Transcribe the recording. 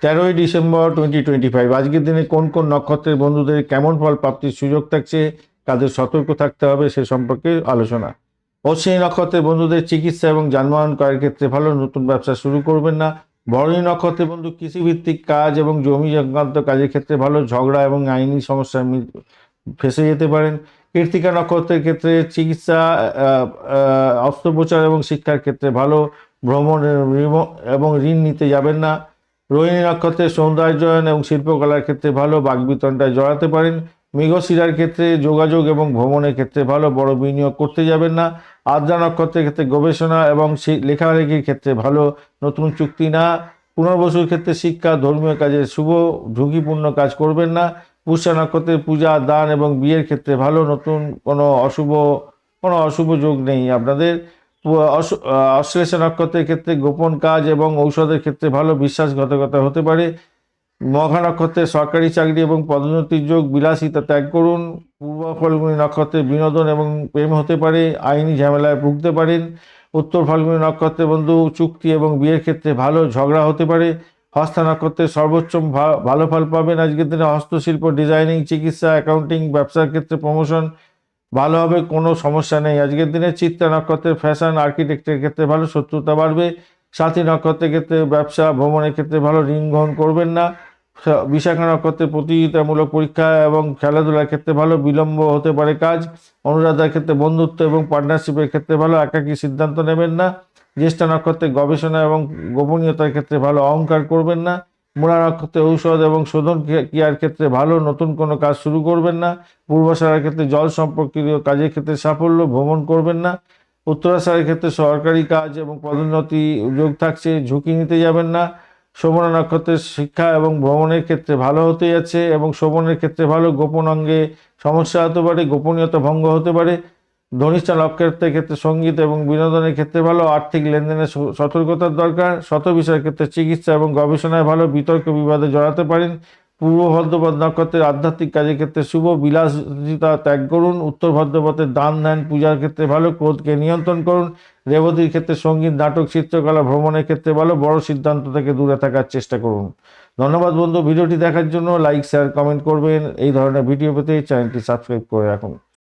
তেরোই December twenty twenty five আজকের দিনে কোন কোন নক্ষত্রের বন্ধুদের কেমন ফল প্রাপ্তির সুযোগ থাকছে, কাদের সতর্ক থাকতে হবে সে সম্পর্কে আলোচনা। অশ্বিনী নক্ষত্রের বন্ধুদের চিকিৎসা এবং যানবাহন করার ক্ষেত্রে ভালো নতুন ব্যবসা শুরু করবেন না। ভরণী নক্ষত্রের বন্ধু কৃষিভিত্তিক কাজ এবং জমি সংক্রান্ত কাজের ক্ষেত্রে ভালো ঝগড়া এবং আইনি সমস্যা ফেসে যেতে পারেন। কৃত্তিকা নক্ষত্রের ক্ষেত্রে চিকিৎসা অস্ত্রোপচার এবং শিক্ষার ক্ষেত্রে ভালো ভ্রমণ রিম- এবং ঋণ নিতে যাবেন না। রোহিণী নক্ষত্রের সৌন্দর্যায়ন এবং শিল্পকলার ক্ষেত্রে ভালো বাগবিতণ্ডায় জড়াতে পারেন। মৃগশিরার ক্ষেত্রে যোগাযোগ এবং ভ্রমণের ক্ষেত্রে ভালো বড় বিনিয়োগ করতে যাবেন না। আদ্রা নক্ষত্রের ক্ষেত্রে গবেষণা এবং লেখালেখির ক্ষেত্রে ভালো নতুন চুক্তি না। পুনর্বসুর ক্ষেত্রে শিক্ষা, ধর্মীয় কাজে শুভ, ঝুঁকিপূর্ণ কাজ করবেন না। পুষ্যা নক্ষত্রের পূজা, দান এবং বিয়ের ক্ষেত্রে ভালো নতুন কোনো অশুভ কোনো অশুভ যোগ নেই আপনাদের। অশ্লেষা নক্ষত্রের ক্ষেত্রে গোপন কাজ এবং ঔষধের ক্ষেত্রে ভালো বিশ্বাসঘাতকতা হতে পারে। মঘা নক্ষত্রের সরকারি চাকরি এবং পদোন্নতির যোগ বিলাসিতা ত্যাগ করুন। পূর্ব ফলগুনি নক্ষত্রের বিনোদন এবং প্রেম হতে পারে। আইনি ঝামেলায় ভুগতে পারেন। উত্তর ফাল্গুনি নক্ষত্রের বন্ধু চুক্তি এবং বিয়ের ক্ষেত্রে ভালো ঝগড়া হতে পারে। হস্তা নক্ষত্রে সর্বোচ্চ ভালো ফল পাবেন। আজকের দিনে হস্তশিল্প, ডিজাইনিং, চিকিৎসা, অ্যাকাউন্টিং, ব্যবসার ক্ষেত্রে প্রমোশন ভালো হবে, কোনো সমস্যা নেই। আজকের দিনে চিত্রা নক্ষত্রের ফ্যাশন আর্কিটেক্টের ক্ষেত্রে ভালো, শত্রুতা বাড়বে। সাথী নক্ষত্রের ক্ষেত্রে ব্যবসা, ভ্রমণের ক্ষেত্রে ভালো, ঋণ গ্রহণ করবেন না। বিশাখা নক্ষত্রের প্রতিযোগিতামূলক পরীক্ষা এবং খেলাধুলার ক্ষেত্রে ভালো, বিলম্ব হতে পারে কাজ। অনুরাধার ক্ষেত্রে বন্ধুত্ব এবং পার্টনারশিপের ক্ষেত্রে ভালো, একাকী সিদ্ধান্ত নেবেন না। জ্যেষ্ঠা নক্ষত্রে গবেষণা এবং গোপনীয়তার ক্ষেত্রে ভালো, অহংকার করবেন না। মূলা নক্ষত্রে ঔষধ এবং শোধন ক্রিয়ার ক্ষেত্রে ভালো, নতুন কোনো কাজ শুরু করবেন না। পূর্বাশারার ক্ষেত্রে জল সম্পর্কিত কাজের ক্ষেত্রে সাফল্য ভ্রমণ করবেন না। উত্তরাশারের ক্ষেত্রে সরকারি কাজ এবং পদোন্নতি যোগ থাকছে, ঝুঁকি নিতে যাবেন না। শোভনা নক্ষত্রের শিক্ষা এবং ভ্রমণের ক্ষেত্রে ভালো হতে যাচ্ছে এবং শোভনের ক্ষেত্রে ভালো, গোপন অঙ্গে সমস্যা হতে পারে, গোপনীয়তা ভঙ্গ হতে পারে। ধনিষ্ঠা নক্ষত্রের ক্ষেত্রে সংগীত এবং বিনোদনের ক্ষেত্রে ভালো, আর্থিক লেনদেনের সতর্কতার দরকার শত বিষয়ের ক্ষেত্রে চিকিৎসা এবং গবেষণায় ভালো, বিতর্ক বিবাদে জড়াতে পারেন, পূর্ব ভদ্রপদ নক্ষত্রের আধ্যাত্মিক কাজের ক্ষেত্রে শুভ, বিলাসিতা ত্যাগ করুন, উত্তর ভদ্রপথের দান ধ্যান, পূজার ক্ষেত্রে ভালো, ক্রোধকে নিয়ন্ত্রণ করুন, রেবতীর ক্ষেত্রে সংগীত, নাটক, চিত্রকলা, ভ্রমণের ক্ষেত্রে ভালো, বড় সিদ্ধান্ত থেকে দূরে থাকার চেষ্টা করুন। ধন্যবাদ বন্ধু, ভিডিওটি দেখার জন্য, লাইক শেয়ার কমেন্ট করবেন, এই ধরনের ভিডিও পেতে চ্যানেলটি সাবস্ক্রাইব করে রাখুন।